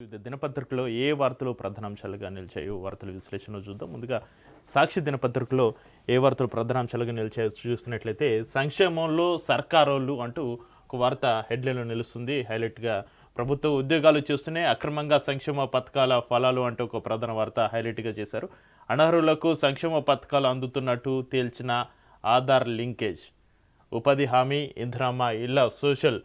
వివిధ దినపత్రికలో ఏ వార్తలు ప్రధానాంశాలుగా నిలిచాయో వార్తల విశ్లేషణ చూద్దాం. ముందుగా సాక్షి దినపత్రికలో ఏ వార్తలు ప్రధానాంశాలుగా నిలిచాయో చూసినట్లయితే సంక్షేమంలో సర్కారోళ్ళు అంటూ ఒక వార్త హెడ్లైన్లో నిలుస్తుంది. హైలైట్గా ప్రభుత్వ ఉద్యోగాలు చూస్తూనే అక్రమంగా సంక్షేమ పథకాల ఫలాలు అంటూ ఒక ప్రధాన వార్త హైలైట్గా చేశారు. అనర్హులకు సంక్షేమ పథకాలు అందుతున్నట్టు తేల్చిన ఆధార్ లింకేజ్. ఉపాధి హామీ ఇందిరమ్మ ఇళ్ళ సోషల్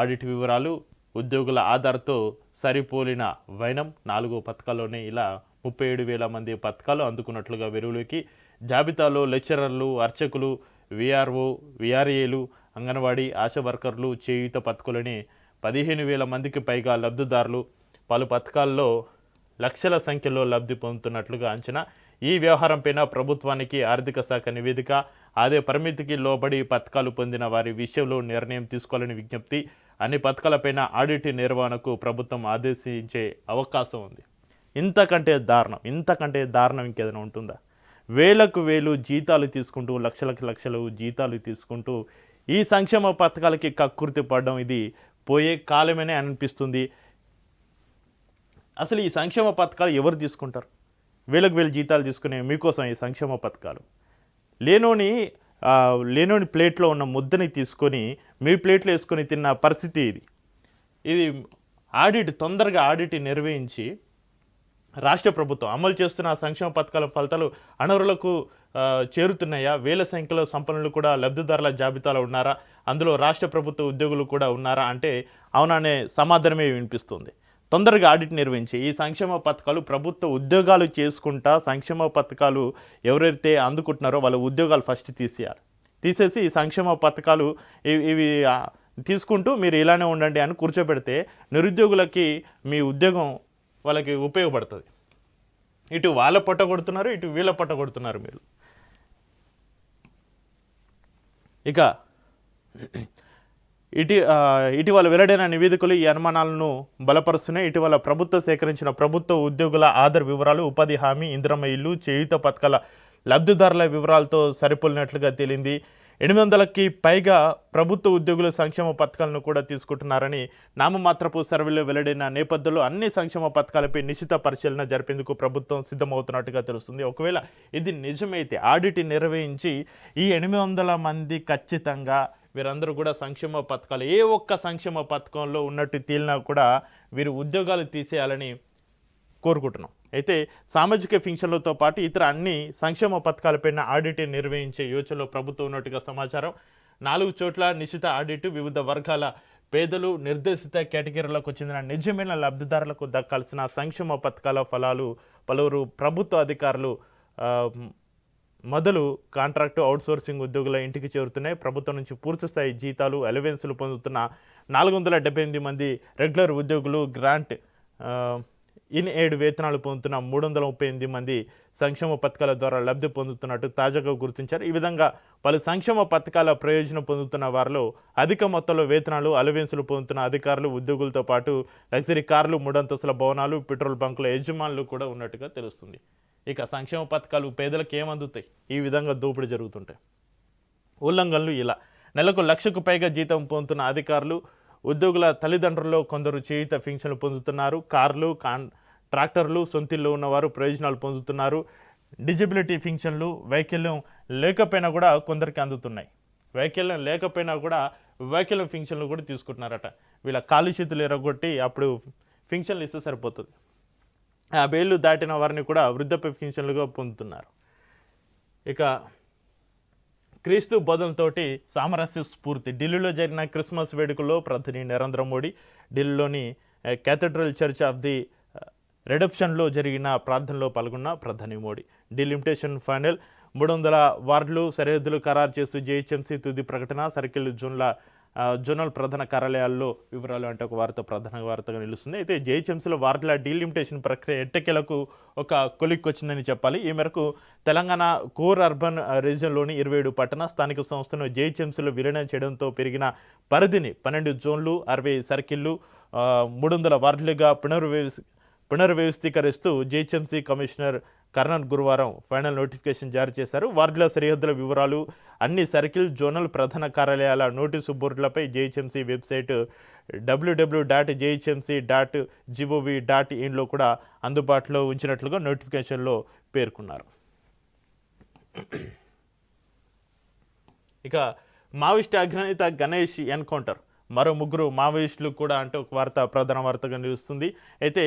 ఆడిట్ వివరాలు ఉద్యోగుల ఆధార్తో సరిపోలిన వైనం నాలుగో పథకాల్లోనే ఇలా ముప్పై ఏడు వేల మంది పథకాలు అందుకున్నట్లుగా వెలుగులోకి. జాబితాలో లెక్చరర్లు అర్చకులు విఆర్ఓ విఆర్ఏలు అంగన్వాడీ ఆశా వర్కర్లు చేయుత పథకాలని పదిహేను వేల మందికి పైగా లబ్ధిదారులు పలు పథకాల్లో లక్షల సంఖ్యలో లబ్ధి పొందుతున్నట్లుగా అంచనా. ఈ వ్యవహారంపైన ప్రభుత్వానికి ఆర్థిక శాఖ నివేదిక అదే పరిమితికి లోబడి పథకాలు పొందిన వారి విషయంలో నిర్ణయం తీసుకోవాలని విజ్ఞప్తి. అన్ని పథకాలపైన ఆడిట్ నిర్వహణకు ప్రభుత్వం ఆదేశించే అవకాశం ఉంది. ఇంతకంటే దారుణం ఇంతకంటే దారుణం ఇంకేదైనా ఉంటుందా? వేలకు వేలు జీతాలు తీసుకుంటూ లక్షలకు లక్షలు జీతాలు తీసుకుంటూ ఈ సంక్షేమ పథకాలకి కక్కుర్తి పడడం ఇది పోయే కాలమేనే అనిపిస్తుంది. అసలు ఈ సంక్షేమ పథకాలు ఎవరు తీసుకుంటారు? వేలకు వేలు జీతాలు తీసుకునే మీకోసం ఈ సంక్షేమ పథకాలు. లేనోని లేనోని ప్లేట్లో ఉన్న ముద్దని తీసుకొని మీ ప్లేట్లో వేసుకొని తిన్న పరిస్థితి ఇది. ఇది ఆడిట్ తొందరగా ఆడిట్ నిర్వహించి రాష్ట్ర ప్రభుత్వం అమలు చేస్తున్న సంక్షేమ పథకాల ఫలితాలు అనరులకు చేరుతున్నాయా? వేల సంఖ్యలో సంపన్నులు కూడా లబ్ధిదారుల జాబితాలో ఉన్నారా? అందులో రాష్ట్ర ప్రభుత్వ ఉద్యోగులు కూడా ఉన్నారా? అంటే అవుననే సమాధానమే వినిపిస్తుంది. తొందరగా ఆడిట్ నిర్వహించి ఈ సంక్షేమ పథకాలు ప్రభుత్వ ఉద్యోగాలు చేసుకుంటా సంక్షేమ పథకాలు ఎవరైతే అందుకుంటున్నారో వాళ్ళ ఉద్యోగాలు ఫస్ట్ తీసేయాలి. తీసేసి ఈ సంక్షేమ పథకాలు ఇవి ఇవి తీసుకుంటూ మీరు ఇలానే ఉండండి అని కూర్చోబెడితే నిరుద్యోగులకి మీ ఉద్యోగం వాళ్ళకి ఉపయోగపడుతుంది. ఇటు వాళ్ళ పొట్ట కొడుతున్నారు ఇటు వీళ్ళ పొట్ట కొడుతున్నారు మీరు. ఇక ఇటీ ఇటీవల వెల్లడైన నివేదికలు ఈ అనుమానాలను బలపరుస్తున్నాయి. ఇటీవల ప్రభుత్వం సేకరించిన ప్రభుత్వ ఉద్యోగుల ఆధార్ వివరాలు ఉపాధి హామీ ఇంద్రమ్మ ఇల్లు చేయుత పథకాల లబ్ధిదారుల వివరాలతో సరిపోలినట్లుగా తేలింది. ఎనిమిది వందలకి పైగా ప్రభుత్వ ఉద్యోగుల సంక్షేమ పథకాలను కూడా తీసుకుంటున్నారని నామమాత్రపు సర్వేలో వెల్లడైన నేపథ్యంలో అన్ని సంక్షేమ పథకాలపై నిశ్చిత పరిశీలన జరిపేందుకు ప్రభుత్వం సిద్ధమవుతున్నట్టుగా తెలుస్తుంది. ఒకవేళ ఇది నిజమైతే ఆడిట్ నిర్వహించి ఈ ఎనిమిది వందల మంది ఖచ్చితంగా వీరందరూ కూడా సంక్షేమ పథకాలు ఏ ఒక్క సంక్షేమ పథకంలో ఉన్నట్టు తేలినా కూడా వీరు ఉద్యోగాలు తీసేయాలని కోరుకుంటున్నాం. అయితే సామాజిక ఫింక్షన్లతో పాటు ఇతర అన్ని సంక్షేమ పథకాలపైన ఆడిట్ నిర్వహించే యోచనలో ప్రభుత్వం ఉన్నట్టుగా సమాచారం. నాలుగు చోట్ల నిశ్చిత ఆడిట్ వివిధ వర్గాల పేదలు నిర్దేశిత కేటగిరీలకు చెందిన నిజమైన లబ్ధిదారులకు దక్కాల్సిన సంక్షేమ పథకాల ఫలాలు పలువురు ప్రభుత్వ అధికారులు మొదలు కాంట్రాక్టు అవుట్సోర్సింగ్ ఉద్యోగుల ఇంటికి చేరుతున్నాయి. ప్రభుత్వం నుంచి పూర్తిస్థాయి జీతాలు అలవెన్సులు పొందుతున్న నాలుగు వందల డెబ్బై ఎనిమిది మంది రెగ్యులర్ ఉద్యోగులు గ్రాంట్ ఇన్ ఎయిడ్ వేతనాలు పొందుతున్న మూడు వందల ముప్పై ఎనిమిది మంది సంక్షేమ పథకాల ద్వారా లబ్ధి పొందుతున్నట్టు తాజాగా గుర్తించారు. ఈ విధంగా పలు సంక్షేమ పథకాల ప్రయోజనం పొందుతున్న వారిలో అధిక మొత్తంలో వేతనాలు అలవెన్సులు పొందుతున్న అధికారులు ఉద్యోగులతో పాటు లగ్జరీ కార్లు మూడంతస్తుల భవనాలు పెట్రోల్ బంకుల యజమానులు కూడా ఉన్నట్టుగా తెలుస్తుంది. ఇక సంక్షేమ పథకాలు పేదలకు ఏమందుతాయి? ఈ విధంగా దోపిడీ జరుగుతుంటాయి ఉల్లంఘనలు ఇలా. నెలకు లక్షకు పైగా జీతం పొందుతున్న అధికారులు ఉద్యోగుల తల్లిదండ్రుల్లో కొందరు చేయుత ఫింక్షన్లు పొందుతున్నారు. కార్లు కాన్ ట్రాక్టర్లు సొంతిల్లో ఉన్నవారు ప్రయోజనాలు పొందుతున్నారు. డిజబిలిటీ ఫింక్షన్లు వైకల్యం లేకపోయినా కూడా కొందరికి అందుతున్నాయి. వైకల్యం లేకపోయినా కూడా వైకల్యం ఫింక్షన్లు కూడా తీసుకుంటున్నారట. వీళ్ళ కాలు చేతులు ఎరగొట్టి అప్పుడు ఫింక్షన్లు ఇస్తే సరిపోతుంది. యాభై ఏళ్ళు దాటిన వారిని కూడా వృద్ధాప్య పెన్షన్లుగా పొందుతున్నారు. ఇక క్రీస్తు బోధనతోటి సామరస్య స్ఫూర్తి. ఢిల్లీలో జరిగిన క్రిస్మస్ వేడుకల్లో ప్రధాని నరేంద్ర మోడీ ఢిల్లీలోని కేథడ్రల్ చర్చ్ ఆఫ్ ది రెడప్షన్లో జరిగిన ప్రార్థనలో పాల్గొన్న ప్రధాని మోడీ. డిలిమిటేషన్ ఫైనల్ మూడు వందల వార్డులు సరిహద్దులు ఖరారు చేస్తూ జేహెచ్ఎంసీ తుది ప్రకటన సర్కిల్ జోన్ల జోనల్ ప్రధాన కార్యాలయాల్లో వివరాలు అంటే ఒక వార్త ప్రధాన వార్తగా నిలుస్తుంది. అయితే జేహెచ్ఎంసీలో వార్డుల డీలిమిటేషన్ ప్రక్రియ ఎట్టకేలకు ఒక కొలిక్ వచ్చిందని చెప్పాలి. ఈ మేరకు తెలంగాణ కోర్ అర్బన్ రీజియన్లోని ఇరవై ఏడు పట్టణ స్థానిక సంస్థను జేహెచ్ఎంసీలో విలీనం చేయడంతో పెరిగిన పరిధిని పన్నెండు జోన్లు అరవై సర్కిళ్ళు మూడు వందల వార్డులుగా పునర్వ్యవస్ పునర్వ్యవస్థీకరిస్తూ జేహెచ్ఎంసీ కమిషనర్ కర్ణన్ గురువారం ఫైనల్ నోటిఫికేషన్ జారీ చేశారు. వార్డుల సరిహద్దుల వివరాలు అన్ని సర్కిల్ జోనల్ ప్రధాన కార్యాలయాల నోటీసు బోర్డులపై GHMC website W W dot GHMC dot gov dot ఇన్లో కూడా అందుబాటులో ఉంచినట్లుగా నోటిఫికేషన్లో పేర్కొన్నారు. ఇక మావోయిస్ట్ అగ్రనేత గణేష్ ఎన్కౌంటర్. మరో ముగ్గురు మావోయిస్టులు కూడా అంటే ఒక వార్త ప్రధాన వార్తగా నిలుస్తుంది. అయితే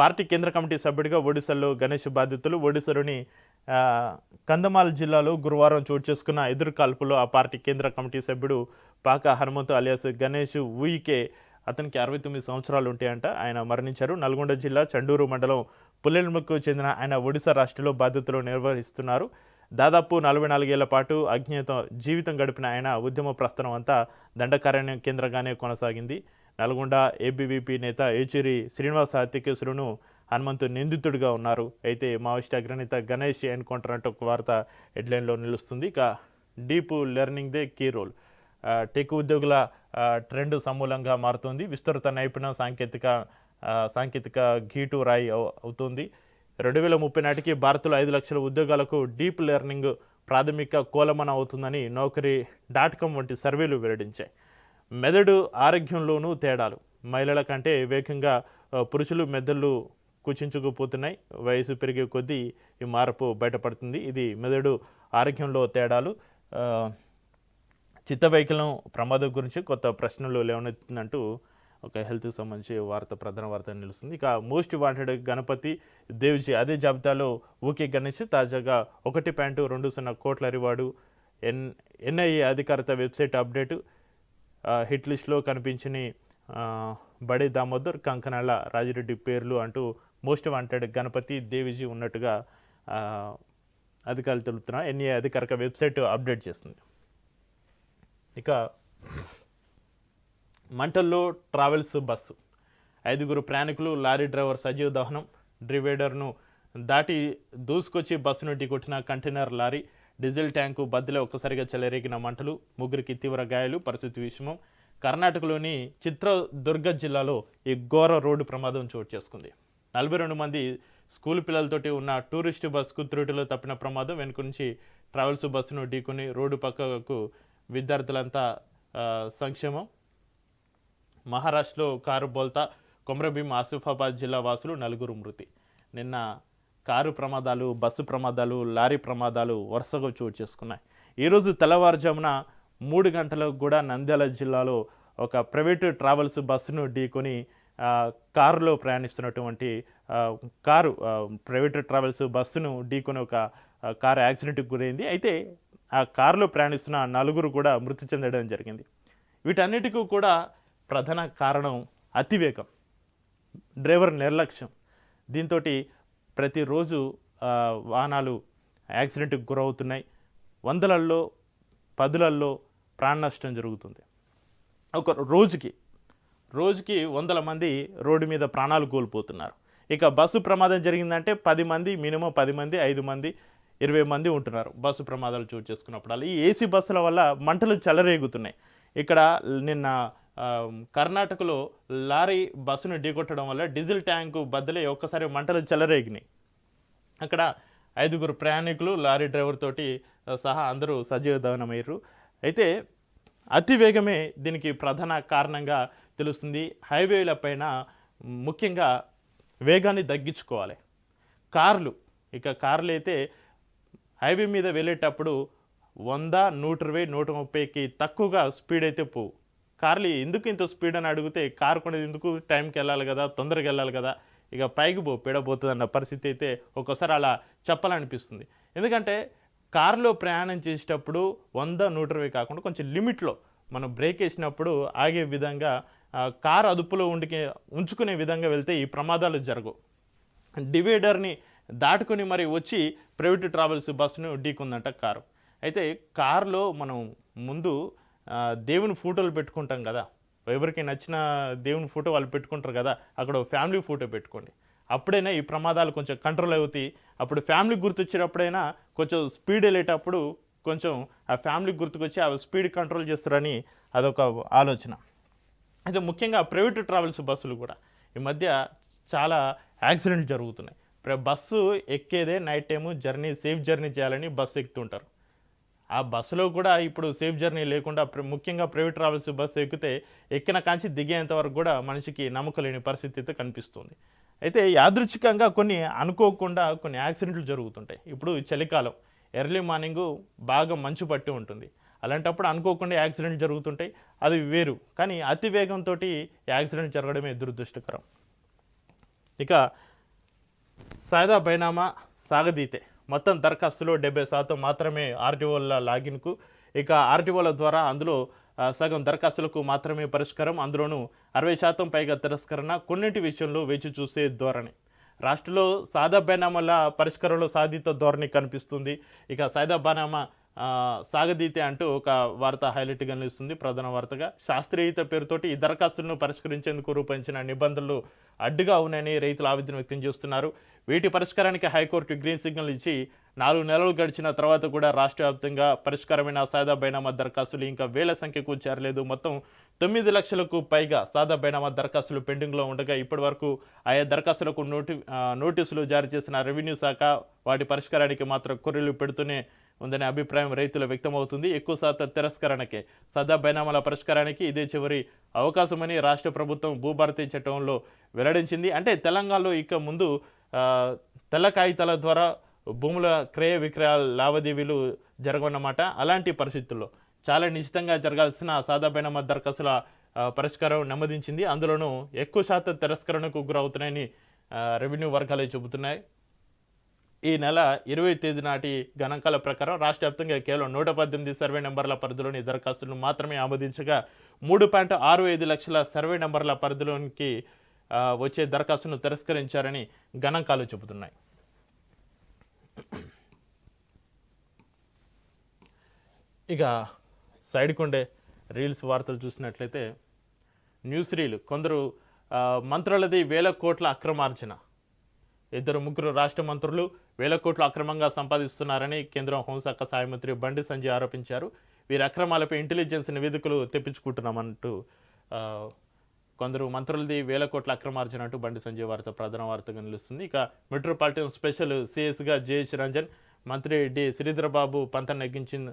పార్టీ కేంద్ర కమిటీ సభ్యుడిగా ఒడిశాలో గణేష్ బాధితులు ఒడిశాలోని కందమాల జిల్లాలో గురువారం చోటు చేసుకున్న ఎదురు కాల్పులో ఆ పార్టీ కేంద్ర కమిటీ సభ్యుడు పాక హనుమంతు అలియాస్ గణేష్ ఊయికే అతనికి అరవై తొమ్మిది సంవత్సరాలు ఉంటాయంట. ఆయన మరణించారు. నల్గొండ జిల్లా చండూరు మండలం పుల్లెల్మకు చెందిన ఆయన ఒడిశా రాష్ట్రంలో బాధ్యతలు నిర్వహిస్తున్నారు. దాదాపు నలభై నాలుగేళ్ళ పాటు అజ్ఞాత జీవితం గడిపిన ఆయన ఉద్యమ ప్రస్థానం అంతా దండకారణ్యం కేంద్రంగానే కొనసాగింది. నల్గొండ ఏబీవీపీ నేత ఏచూరి శ్రీనివాస హత్యకేసులను హనుమంతు నిందితుడిగా ఉన్నారు. అయితే మావోయిస్ట్ అగ్రనేత గణేష్ ఎన్కౌంటర్ అంటూ ఒక వార్త హెడ్లైన్లో నిలుస్తుంది. ఇక deep learning the key role. Tech ఉద్యోగుల ట్రెండ్ సమూలంగా మారుతుంది. విస్తృత నైపుణ్య సాంకేతిక సాంకేతిక గీటు రాయి అవుతుంది. రెండు వేల ముప్పై నాటికి భారత్లో ఐదు లక్షల ఉద్యోగాలకు డీప్ లెర్నింగ్ ప్రాథమిక కోలమన అవుతుందని నౌకరీ డాట్ కామ్ వంటి సర్వేలు వెల్లడించాయి. మెదడు ఆరోగ్యంలోనూ తేడాలు. మహిళల కంటే వేగంగా పురుషులు మెదళ్ళు కుచించుకుపోతున్నాయి. వయసు పెరిగే కొద్దీ ఈ మార్పు బయటపడుతుంది. ఇది మెదడు ఆరోగ్యంలో తేడాలు. ఆ, చిత్త వైకల్యం ప్రమాదం గురించి కొత్త ప్రశ్నలు లేవనెత్తుందంటూ ఒక హెల్త్కి సంబంధించి వార్త ప్రధాన వార్త నిలుస్తుంది. ఇక మోస్ట్ వాంటెడ్ గణపతి దేవ్జీ అదే జాబితాలో ఊకే గణేష్ తాజాగా ఒకటి పాయింట్ రెండు సున్నా కోట్ల రివార్డు ఎన్ ఎన్ఐఏ అధికారిత వెబ్సైట్ అప్డేటు హిట్ లిస్ట్లో కనిపించిన బడే దామోదర్ కంకనాల రాజిరెడ్డి పేర్లు అంటూ మోస్ట్ వాంటెడ్ గణపతి దేవిజీ ఉన్నట్టుగా అధికారులు తెలుపుతున్నారు. ఎన్ఏ అధికారిక వెబ్సైట్ అప్డేట్ చేస్తుంది. ఇక మంటల్లో ట్రావెల్స్ బస్సు. ఐదుగురు ప్రయాణికులు లారీ డ్రైవర్ సజీవ దహనం డ్రివైడర్ను దాటి దూసుకొచ్చి బస్సును ఢీకొట్టిన కంటైనర్ లారీ డీజిల్ ట్యాంకు బద్దెలో ఒక్కసారిగా చెలరేగిన మంటలు ముగ్గురికి తీవ్ర గాయాలు పరిస్థితి విషమం. కర్ణాటకలోని చిత్రదుర్గ జిల్లాలో ఈ ఘోర రోడ్డు ప్రమాదం చోటు చేసుకుంది. నలభై రెండు మంది స్కూల్ పిల్లలతోటి ఉన్న టూరిస్ట్ బస్సుకు త్రుటిలో తప్పిన ప్రమాదం. వెనుక నుంచి ట్రావెల్స్ బస్సును ఢీకొని రోడ్డు పక్కకు విద్యార్థులంతా సంక్షేమం. మహారాష్ట్రలో కారు బోల్తా కొమరభీం ఆసిఫాబాద్ జిల్లా వాసులు నలుగురు మృతి. నిన్న కారు ప్రమాదాలు బస్సు ప్రమాదాలు లారీ ప్రమాదాలు వరుసగా చోటు చేసుకున్నాయి. ఈరోజు తెల్లవారుజామున మూడు గంటలకు కూడా నంద్యాల జిల్లాలో ఒక ప్రైవేటు ట్రావెల్స్ బస్సును ఢీకొని కారులో ప్రయాణిస్తున్నటువంటి కారు ప్రైవేట్ ప్రైవేటు ట్రావెల్స్ బస్సును ఢీకొని ఒక కారు యాక్సిడెంట్కి గురైంది. అయితే ఆ కారులో ప్రయాణిస్తున్న నలుగురు కూడా మృతి చెందడం జరిగింది. వీటన్నిటికీ కూడా ప్రధాన కారణం అతివేగం. డ్రైవర్ నిర్లక్ష్యం. దీంతో ప్రతిరోజు వాహనాలు యాక్సిడెంట్కి గురవుతున్నాయి. వందలల్లో పదులల్లో ప్రాణ నష్టం జరుగుతుంది. ఒక రోజుకి రోజుకి వందల మంది రోడ్డు మీద ప్రాణాలు కోల్పోతున్నారు. ఇక బస్సు ప్రమాదం జరిగిందంటే పది మంది మినిమం పది మంది ఐదు మంది ఇరవై మంది ఉంటున్నారు. బస్సు ప్రమాదాలు చోటు చేసుకున్నప్పుడు ఈ ఏసీ బస్సుల వల్ల మంటలు చెలరేగుతున్నాయి. ఇక్కడ నిన్న కర్ణాటకలో లారీ బస్సును ఢీకొట్టడం వల్ల డీజిల్ ట్యాంకు బద్దలే ఒక్కసారి మంటలు చెలరేగినాయి. అక్కడ ఐదుగురు ప్రయాణికులు లారీ డ్రైవర్ తోటి సహా అందరూ సజీవ దహనమయ్యారు అయితే అతి వేగమే దీనికి ప్రధాన కారణంగా తెలుస్తుంది హైవేల పైన ముఖ్యంగా వేగాన్ని తగ్గించుకోవాలి. కార్లు ఇక కార్లు అయితే హైవే మీద వెళ్ళేటప్పుడు వంద నూట ఇరవై నూట ముప్పైకి తక్కువగా స్పీడ్ అయితే పోవు. కార్లు ఎందుకు ఇంత స్పీడ్ అని అడిగితే కారు కొనేది ఎందుకు? టైంకి వెళ్ళాలి కదా తొందరగా వెళ్ళాలి కదా. ఇక పైకి పో పీడబోతుంది అన్న పరిస్థితి అయితే ఒక్కోసారి అలా చెప్పాలనిపిస్తుంది. ఎందుకంటే కారులో ప్రయాణం చేసేటప్పుడు వంద నూట ఇరవై కాకుండా కొంచెం లిమిట్లో మనం బ్రేక్ వేసినప్పుడు ఆగే విధంగా కారు అదుపులో ఉండికే ఉంచుకునే విధంగా వెళ్తే ఈ ప్రమాదాలు జరగవు. డివైడర్ని దాటుకొని మరి వచ్చి ప్రైవేట్ ట్రావెల్స్ బస్సును ఢీకుందంట కారు. అయితే కారులో మనం ముందు దేవుని ఫోటోలు పెట్టుకుంటాం కదా. ఎవరికి నచ్చిన దేవుని ఫోటో వాళ్ళు పెట్టుకుంటారు కదా అక్కడ ఒక ఫ్యామిలీ ఫోటో పెట్టుకోండి. అప్పుడైనా ఈ ప్రమాదాలు కొంచెం కంట్రోల్ అవుతాయి. అప్పుడు ఫ్యామిలీ గుర్తొచ్చేటప్పుడైనా కొంచెం స్పీడ్ వెళ్ళేటప్పుడు కొంచెం ఆ ఫ్యామిలీ గుర్తుకొచ్చి ఆ స్పీడ్ కంట్రోల్ చేస్తారని అదొక ఆలోచన. అయితే ముఖ్యంగా ప్రైవేట్ ట్రావెల్స్ బస్సులు కూడా. ఈ మధ్య చాలా యాక్సిడెంట్ జరుగుతున్నాయి. ప్ర- bus ఎక్కేదే night time journey safe journey చేయాలని బస్సు ఎక్కుతుంటారు. ఆ బస్సులో కూడా ఇప్పుడు సేఫ్ జర్నీ లేకుండా ప్ర- ముఖ్యంగా ప్రైవేట్ ట్రావెల్స్ బస్సు ఎక్కితే ఎక్కిన కాంచి దిగేంత వరకు కూడా మనిషికి నమ్మకలేని పరిస్థితి అయితే కనిపిస్తుంది. అయితే యాదృచ్ఛికంగా కొన్ని అనుకోకుండా కొన్ని యాక్సిడెంట్లు జరుగుతుంటాయి. ఇప్పుడు చలికాలం ఎర్లీ మార్నింగ్ బాగా మంచు పట్టి ఉంటుంది. అలాంటప్పుడు అనుకోకుండా యాక్సిడెంట్ జరుగుతుంటాయి. అది వేరు కానీ అతి వేగంతో యాక్సిడెంట్ జరగడమే దురదృష్టకరం. ఇక సాదా బైనామా సాగదీతే. మొత్తం దరఖాస్తులో డెబ్బై శాతం మాత్రమే ఆర్టీఓల లాగిన్కు. ఇక ఆర్టీఓల ద్వారా అందులో సగం దరఖాస్తులకు మాత్రమే పరిష్కారం అందులోనూ అరవై శాతం పైగా తిరస్కరణ కొన్నింటి విషయంలో వేచి చూసే ధోరణి. రాష్ట్రంలో సాదా బైనామాల పరిష్కారంలో సాధిత ధోరణి కనిపిస్తుంది. ఇక సాదా బైనామా సాగదీతే అంటూ ఒక వార్త హైలైట్గా నిలుస్తుంది. ప్రధాన వార్తగా శాస్త్రీయత పేరుతోటి ఈ దరఖాస్తులను పరిష్కరించేందుకు రూపొందించిన నిబంధనలు అడ్డుగా ఉన్నాయని రైతులు ఆవేదన వ్యక్తం చేస్తున్నారు. వీటి పరిష్కారానికి హైకోర్టు గ్రీన్ సిగ్నల్ ఇచ్చి నాలుగు నెలలు గడిచిన తర్వాత కూడా రాష్ట్ర వ్యాప్తంగా పరిష్కారమైన సాదా బైనామా దరఖాస్తులు ఇంకా వేల సంఖ్యకు చేరలేదు. మొత్తం తొమ్మిది లక్షలకు పైగా సాదా బైనామా దరఖాస్తులు పెండింగ్లో ఉండగా ఇప్పటివరకు ఆయా దరఖాస్తులకు నోటి నోటీసులు జారీ చేసిన రెవెన్యూ శాఖ వాటి పరిష్కారానికి మాత్రం కొర్రీలు పెడుతూనే ఉందనే అభిప్రాయం రైతులు వ్యక్తమవుతుంది. ఎక్కువ శాతం తిరస్కరణకే సదా బైనామాల పరిష్కారానికి ఇదే చివరి అవకాశమని రాష్ట్ర ప్రభుత్వం భూభారతి చట్టంలో వెల్లడించింది. అంటే తెలంగాణలో ఇక ముందు తెల్ల కాగితాల ద్వారా భూముల క్రయ విక్రయాల లావాదేవీలు జరగవన్నమాట. అలాంటి పరిస్థితుల్లో చాలా నిశ్చితంగా జరగాల్సిన సాదా బైనామా దరఖాస్తుల పరిష్కారం నెమ్మదించింది. అందులోనూ ఎక్కువ శాతం తిరస్కరణకు గురవుతున్నాయని రెవెన్యూ వర్గాలే చెబుతున్నాయి. ఈ నెల ఇరవై తేదీ నాటి గణాంకాల ప్రకారం రాష్ట్ర వ్యాప్తంగా కేవలం నూట పద్దెనిమిది సర్వే నెంబర్ల పరిధిలోని దరఖాస్తులను మాత్రమే ఆమోదించగా మూడు పాయింట్ ఆరు ఐదు లక్షల సర్వే నెంబర్ల పరిధిలోనికి వచ్చే దరఖాస్తును తిరస్కరించారని గణాంకాలు చెబుతున్నాయి. ఇక సైడ్కుండే రీల్స్ వార్తలు చూసినట్లయితే న్యూస్ రీల్ కొందరు మంత్రులది వేల కోట్ల అక్రమార్జన. ఇద్దరు ముగ్గురు రాష్ట్ర మంత్రులు వేల కోట్లు అక్రమంగా సంపాదిస్తున్నారని కేంద్ర హోంశాఖ సహాయ మంత్రి బండి సంజయ్ ఆరోపించారు. వీరి అక్రమాలపై ఇంటెలిజెన్స్ నివేదికలు తెప్పించుకుంటున్నామంటూ కొందరు మంత్రులది వేల కోట్ల అక్రమార్జన అంటూ బండి సంజయ్ వార్త ప్రధాన వార్తగా నిలుస్తుంది. ఇక మెట్రోపాలిటన్ స్పెషల్ సిఎస్గా జేఎస్ రంజన్ మంత్రి డి శ్రీధరబాబు పంత నెగ్గించిన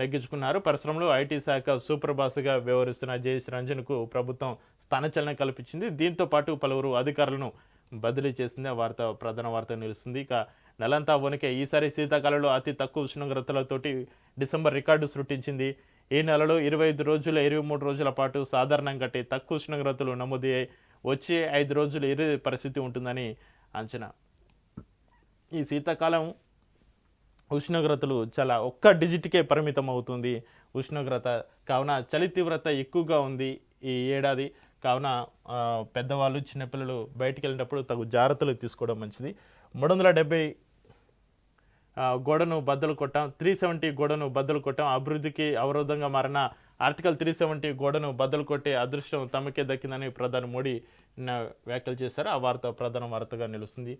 నెగ్గించుకున్నారు. పరిశ్రమలు ఐటీ శాఖ సూపర్ బాస్గా వ్యవహరిస్తున్న జేఎస్ రంజన్కు ప్రభుత్వం స్థానచలనం కల్పించింది. దీంతో పాటు పలువురు అధికారులను బదిలీ చేసింది ఆ వార్త ప్రధాన వార్త నిలుస్తుంది. ఇక నెలంతా వణికే. ఈసారి శీతాకాలంలో అతి తక్కువ ఉష్ణోగ్రతలతోటి డిసెంబర్ రికార్డు సృష్టించింది. ఈ నెలలో ఇరవై ఐదు రోజుల ఇరవై మూడు రోజుల పాటు సాధారణం కంటే తక్కువ ఉష్ణోగ్రతలు నమోదయ్యాయి వచ్చే ఐదు రోజులు ఇదే పరిస్థితి ఉంటుందని అంచనా. ఈ శీతాకాలం ఉష్ణోగ్రతలు చాలా ఒక్క డిజిట్కే పరిమితం అవుతుంది. ఉష్ణోగ్రత కావున చలి తీవ్రత ఎక్కువగా ఉంది ఈ ఏడాది. కావున పెద్దవాళ్ళు చిన్నపిల్లలు బయటికి వెళ్ళినప్పుడు తగు జాగ్రత్తలు తీసుకోవడం మంచిది. మూడు వందల డెబ్బై గోడను బద్దలు కొట్టాం త్రీ సెవెంటీ గోడను బద్దలు కొట్టాం అభివృద్ధికి అవరోధంగా మారిన ఆర్టికల్ త్రీ సెవెంటీ గోడను బద్దలు కొట్టే అదృష్టం తమకే దక్కిందని ప్రధాని మోడీ నిన్న వ్యాఖ్యలు చేశారు. ఆ వార్త ప్రధాన వార్తగా నిలుస్తుంది.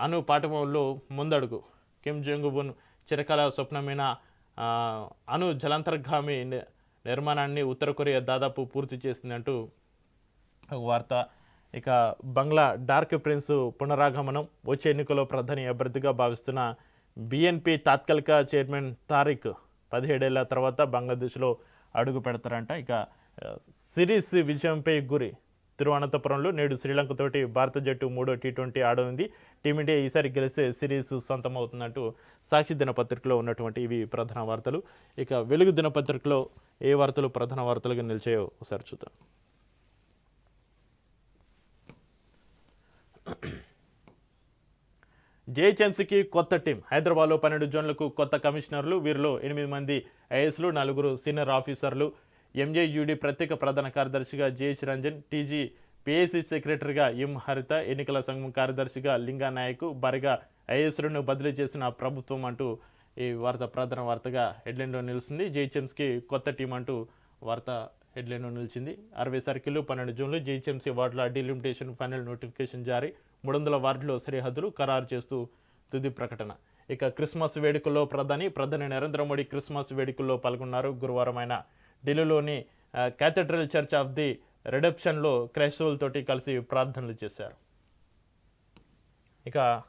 అను పాఠంలో ముందడుగు. కిమ్ జంగుబున్ చిరకాల స్వప్నమైన అను జలాంతర్గామి ని- నిర్మాణాన్ని ఉత్తర కొరియా దాదాపు పూర్తి చేసిందంటూ ఒక వార్త. ఇక బంగ్లా డార్క్ ప్రిన్స్ పునరాగమనం వచ్చే ఎన్నికల్లో ప్రధాని అభ్యర్థిగా భావిస్తున్న బిఎన్పి తాత్కాలిక చైర్మన్ తారిక్ పదిహేడేళ్ళ తర్వాత బంగ్లాదేశ్లో అడుగు పెడతారంట. ఇక సిరీస్ విజయంపై గురి తిరువనంతపురంలో నేడు శ్రీలంకతోటి భారత జట్టు మూడో టీ ట్వంటీ ఆడనుంది. టీమిండియా ఈసారి గెలిస్తే సిరీస్ సొంతం అవుతుందంటూ సాక్షి దినపత్రికలో ఉన్నటువంటి ఇవి ప్రధాన వార్తలు. ఇక వెలుగు దినపత్రికలో ఏ వార్తలు ప్రధాన వార్తలుగా నిలిచాయో ఒకసారి చూద్దాం. జేహెచ్ఎంసీకి కొత్త టీం. హైదరాబాద్లో పన్నెండు జోన్లకు కొత్త కమిషనర్లు. వీరిలో ఎనిమిది మంది ఐఏఎస్లు నలుగురు సీనియర్ ఆఫీసర్లు. ఎంజేయుడి ప్రత్యేక ప్రధాన కార్యదర్శిగా జేహెచ్ రంజన్ టీజీ పిఏసీ సెక్రటరీగా ఎం హరిత ఎన్నికల సంఘం కార్యదర్శిగా లింగా నాయక్ భారీగా ఐఏఎస్లను బదిలీ చేసిన ప్రభుత్వం అంటూ ఈ వార్త ప్రధాన వార్తగా హెడ్లైన్లో నిలుస్తుంది. జేహెచ్ఎంసీకి కొత్త టీం అంటూ వార్త హెడ్లైన్లో నిలిచింది. అరవై సర్కిల్ పన్నెండు జూన్లో. జేహెచ్ఎంసీ వార్డుల డిలిమిటేషన్ ఫైనల్ నోటిఫికేషన్ జారీ. మూడు వందల వార్డులో సరిహద్దులు ఖరారు చేస్తూ తుది ప్రకటన. ఇక క్రిస్మస్ వేడుకల్లో ప్రధాని ప్రధాని నరేంద్ర మోడీ క్రిస్మస్ వేడుకల్లో పాల్గొన్నారు. గురువారం ఆయన ఢిల్లీలోని ఆ, క్యాథడ్రల్ చర్చ్ ఆఫ్ ది రెడప్షన్లో క్రైస్తవులతోటి కలిసి ప్రార్థనలు చేశారు. ఇక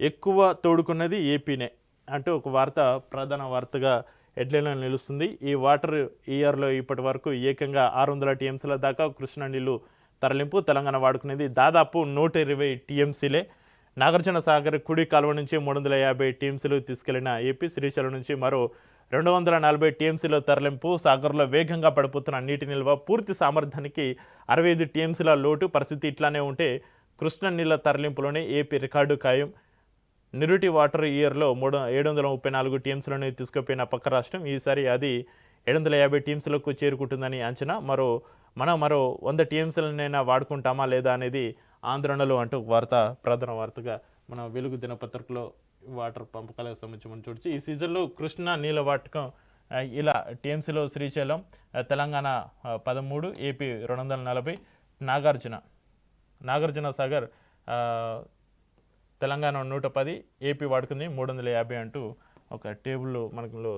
ఎక్కువ తోడుకున్నది ఏపీనే అంటూ ఒక వార్త ప్రధాన వార్తగా హెడ్లైన్లో నిలుస్తుంది. ఈ వాటర్ ఇయర్లో ఇప్పటి వరకు ఏకంగా ఆరు వందల టీఎంసీల దాకా కృష్ణా నీళ్ళు తరలింపు తెలంగాణ వాడుకునేది దాదాపు నూట ఇరవై టీఎంసీలే. నాగార్జున సాగర్ కుడి కాలువ నుంచి మూడు వందల యాభై టీఎంసీలు తీసుకెళ్ళిన ఏపీ శ్రీశైలం నుంచి మరో రెండు వందల నలభై టీఎంసీల తరలింపు సాగర్లో వేగంగా పడిపోతున్న నీటి నిల్వ పూర్తి సామర్థ్యానికి అరవై ఐదు టీఎంసీల లోటు పరిస్థితి ఇట్లానే ఉంటే కృష్ణ నీళ్ళ తరలింపులోనే ఏపీ రికార్డు ఖాయం. నిరుటి వాటర్ ఇయర్లో మూడు ఏడు వందల ముప్పై నాలుగు టీమ్స్లను తీసుకుపోయిన పక్క రాష్ట్రం ఈసారి అది ఏడు వందల యాభై టీమ్స్లకు చేరుకుంటుందని అంచనా. మరో మనం మరో వంద టీమ్స్లనైనా వాడుకుంటామా లేదా అనేది ఆందోళనలు అంటూ వార్త ప్రధాన వార్తగా మన వెలుగు దినపత్రికలో వాటర్ పంపకాలకు సంబంధించి మనం చూడొచ్చు. ఈ సీజన్లో కృష్ణా నీళ్ళ వాటకం ఇలా టీఎంసీలో శ్రీశైలం తెలంగాణ పదమూడు ఏపీ రెండు వందల నలభై నాగార్జున నాగార్జున సాగర్ తెలంగాణ నూట పది ఏపీ వాడుకుంది మూడు వందల యాభై అంటూ ఒక టేబుల్ మనకులో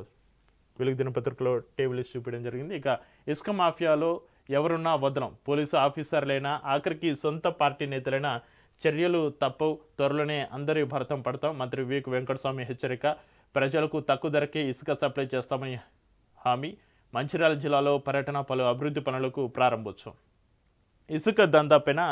వెలుగు దినపత్రికలో టేబుల్ ఇచ్చి చూపించడం జరిగింది. ఇక ఇసుక మాఫియాలో ఎవరున్నా వదనం పోలీసు ఆఫీసర్లైనా ఆఖరికి సొంత పార్టీ నేతలైనా చర్యలు తప్పవు త్వరలోనే అందరి భరతం పడతాం. మంత్రి వివేక్ వెంకటస్వామి హెచ్చరిక ప్రజలకు తక్కువ ధరకే ఇసుక సప్లై చేస్తామని హామీ మంచిర్యాల జిల్లాలో పర్యటన పలు అభివృద్ధి పనులకు ప్రారంభోత్సవం. ఇసుక దందాపైన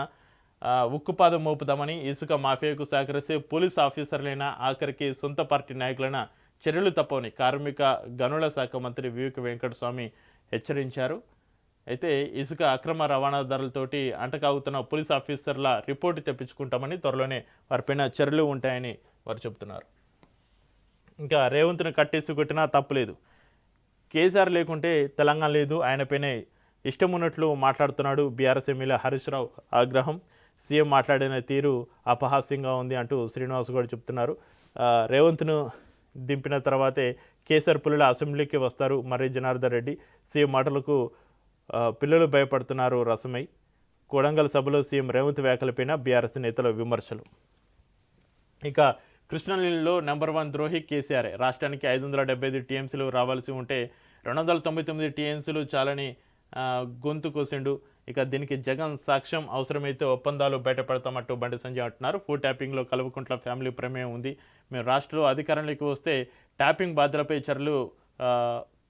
ఉక్కుపాదం మోపుదామని ఇసుక మాఫియాకు సహకరిస్తే పోలీస్ ఆఫీసర్లైన ఆఖరికి సొంత పార్టీ నాయకులైన చర్యలు తప్పవని కార్మిక గనుల శాఖ మంత్రి వివేక వెంకటస్వామి హెచ్చరించారు. అయితే ఇసుక అక్రమ రవాణాదారులతోటి అంటకాగుతున్న పోలీస్ ఆఫీసర్ల రిపోర్టు తెప్పించుకుంటామని త్వరలోనే వారిపైన చర్యలు ఉంటాయని వారు చెబుతున్నారు. ఇంకా రేవంత్ను కట్టేసి కొట్టినా తప్పులేదు కేసీఆర్ లేకుంటే తెలంగాణ లేదు. ఆయనపైనే ఇష్టం ఉన్నట్లు మాట్లాడుతున్నాడు బీఆర్ఎస్ ఎమ్మెల్యే హరీష్ రావు ఆగ్రహం. సీఎం మాట్లాడిన తీరు అపహాస్యంగా ఉంది అంటూ శ్రీనివాస్ గౌడ్ చెప్తున్నారు. రేవంత్ను దింపిన తర్వాతే కేసీఆర్ పుల్లల అసెంబ్లీకి వస్తారు మర్రి జనార్దన్ రెడ్డి. సీఎం మాటలకు పిల్లలు భయపడుతున్నారు రసమై. కొడంగల్ సభలో సీఎం రేవంత్ వ్యాఖ్యలపైన బీఆర్ఎస్ నేతల విమర్శలు. ఇక కృష్ణానీళ్ళలో నెంబర్ వన్ ద్రోహి కేసీఆర్. రాష్ట్రానికి ఐదు వందల డెబ్బై ఐదు టీఎంసీలు రావాల్సి ఉంటే రెండు వందల తొంభై తొమ్మిది టీఎంసీలు చాలని గొంతు కోసిండు. ఇక దీనికి జగన్ సాక్ష్యం అవసరమైతే ఒప్పందాలు బయటపడతామంటూ బండి సంజయ్ అంటున్నారు. ఫుడ్ ట్యాపింగ్లో కలుపుకుంట్ల ఫ్యామిలీ ప్రమేయం ఉంది. మేము రాష్ట్రంలో అధికారంలోకి వస్తే ట్యాపింగ్ బాధ్యులపై చర్యలు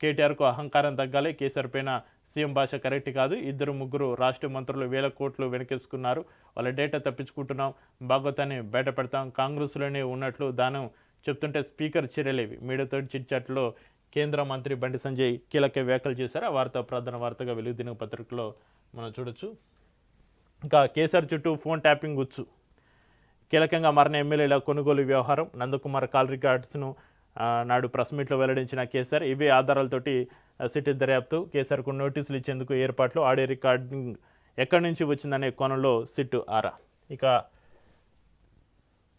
కేటీఆర్కు అహంకారం తగ్గాలి. కేసీఆర్ పైన సీఎం భాష కరెక్ట్ కాదు. ఇద్దరు ముగ్గురు రాష్ట్ర మంత్రులు వేల కోట్లు వెనకేసుకున్నారు. వాళ్ళ డేటా తప్పించుకుంటున్నాం. భాగవతాన్ని బయటపెడతాం. కాంగ్రెస్లోనే ఉన్నట్లు దానం చెప్తుంటే స్పీకర్ చర్యలేవి మీడియాతో చిట్చాట్లో కేంద్ర మంత్రి బండి సంజయ్ కీలక వ్యాఖ్యలు చేశారు. ఆ వార్త ప్రధాన వార్తగా వెలుగుదిన పత్రికలో మనం చూడొచ్చు. ఇంకా కేసీఆర్ చుట్టూ ఫోన్ ట్యాపింగ్ వచ్చు కీలకంగా మరణ ఎమ్మెల్యేల కొనుగోలు వ్యవహారం. నందకుమార్ కాల్ రికార్డ్స్ను నాడు ప్రెస్ మీట్లో వెల్లడించిన కేసీఆర్ ఇవే ఆధారాలతోటి సిటీ దర్యాప్తు. కేసీఆర్కు నోటీసులు ఇచ్చేందుకు ఏర్పాట్లు. ఆడియో రికార్డింగ్ ఎక్కడి నుంచి వచ్చిందనే కోణంలో సిట్టు ఆరా. ఇక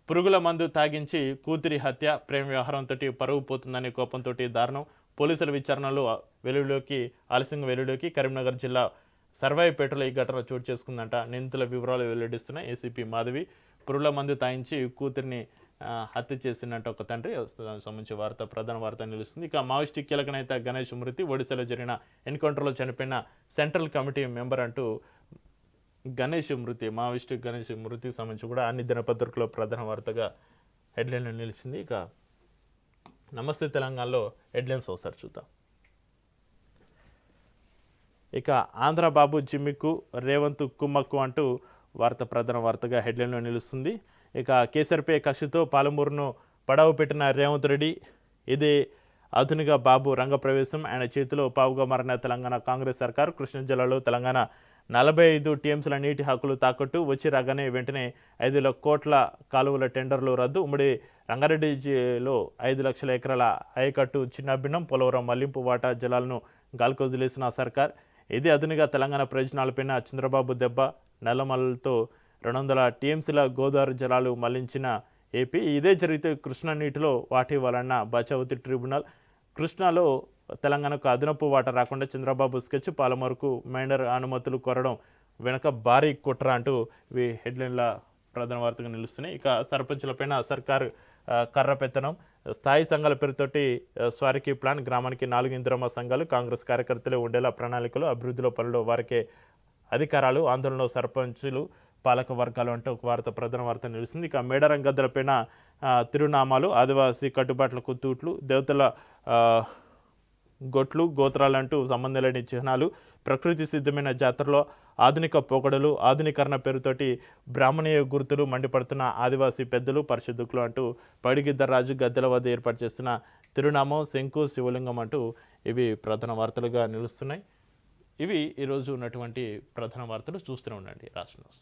పురుగుల మందు తాగించి కూతురి హత్య ప్రేమ వ్యవహారంతో పరువు పోతుందనే కోపంతో దారుణం. పోలీసుల విచారణలో వెలుగులోకి ఆలస్యంగా వెలుగులోకి కరీంనగర్ జిల్లా సర్వాయిపేటలో ఈ ఘటన చోటు చేసుకుందంట. నిందితుల వివరాలు వెల్లడిస్తున్న ఏసీపీ మాధవి పురుల మందు తాగించి కూతురిని హత్య చేసినట్టు ఒక తండ్రి. దానికి సంబంధించి వార్త ప్రధాన వార్త నిలుస్తుంది. ఇక మావోయిస్టు కీలక నేత గణేష్ మృతి ఒడిశాలో జరిగిన ఎన్కౌంటర్లో చనిపోయిన సెంట్రల్ కమిటీ మెంబర్ అంటూ గణేష్ మృతి మావోయిస్టు గణేష్ మృతికి సంబంధించి కూడా అన్ని దినపత్రికలో ప్రధాన వార్తగా హెడ్లైన్లో నిలిచింది. ఇక నమస్తే తెలంగాణలో హెడ్లైన్స్ ఒకసారి చూద్దాం. ఇక ఆంధ్రబాబు జిమ్మిక్కు రేవంత్ కుమ్మక్కు అంటూ వార్త ప్రధాన వార్తగా హెడ్లైన్లో నిలుస్తుంది. ఇక కేసీఆర్పై కక్షతో పాలమూరును పడవ పెట్టిన రేవంత్ రెడ్డి ఇది ఆధునిక బాబు రంగప్రవేశం ఆయన చేతిలో పావుగా మారిన తెలంగాణ కాంగ్రెస్ సర్కారు కృష్ణా జిల్లాలో తెలంగాణ నలభై ఐదు టీఎంసీల నీటి హక్కులు తాకట్టు వచ్చి రాగానే వెంటనే ఐదు వేల కోట్ల కాలువల టెండర్లు రద్దు. ఉమ్మడి రంగారెడ్డి జిల్లాలో ఐదు లక్షల ఎకరాల ఆయకట్టు చిన్నభిన్నం పోలవరం మల్లింపు వాటా జలాలను గాలికొదిలేసిన సర్కార్. ఇది అదునుగా తెలంగాణ ప్రయోజనాలపైన చంద్రబాబు దెబ్బ నల్లమలతో రెండు వందల టీఎంసీల గోదావరి జలాలు మళ్ళించిన ఏపీ. ఇదే జరిగితే కృష్ణా నీటిలో వాటి వలన బచావతి ట్రిబ్యునల్. కృష్ణాలో తెలంగాణకు అదనపు వాటా రాకుండా చంద్రబాబు స్కెచ్ పాలమూరుకు మైనర్ అనుమతులు కోరడం వెనక భారీ కుట్ర అంటూ ఇవి హెడ్లైన్ల ప్రధాన వార్తగా నిలుస్తున్నాయి. ఇక సర్పంచులపైన సర్కారు కర్ర పెత్తనం. స్థాయి సంఘాల పేరుతోటి స్వారికి ప్లాన్ గ్రామానికి నాలుగు ఇంద్రమ సంఘాలు కాంగ్రెస్ కార్యకర్తలు ఉండేలా ప్రణాళికలు అభివృద్ధిలో పనులు వారికే అధికారాలు ఆందోళనలో సర్పంచులు పాలక వర్గాలు అంటూ ఒక వార్త ప్రధాన వార్త నిలిచింది ఇక మేడారం గద్దలపైన తిరునామాలు ఆదివాసీ కట్టుబాట్లకు తూట్లు దేవతల గొట్లు గోత్రాలంటూ సంబంధం లేని చిహ్నాలు ప్రకృతి సిద్ధమైన జాతరలో ఆధునిక పోకడలు ఆధునీకరణ పేరుతోటి బ్రాహ్మణీయ గుర్తులు మండిపడుతున్న ఆదివాసీ పెద్దలు పరిశుద్ధులు అంటూ పడిగిద్దరాజు గద్దెల వద్ద ఏర్పాటు చేస్తున్న తిరునామం శంకు శివలింగం అంటూ ఇవి ప్రధాన వార్తలుగా నిలుస్తున్నాయి. ఇవి ఈరోజు ఉన్నటువంటి ప్రధాన వార్తలు. చూస్తూనే ఉండండి. రాష్ట్ర న్యూస్.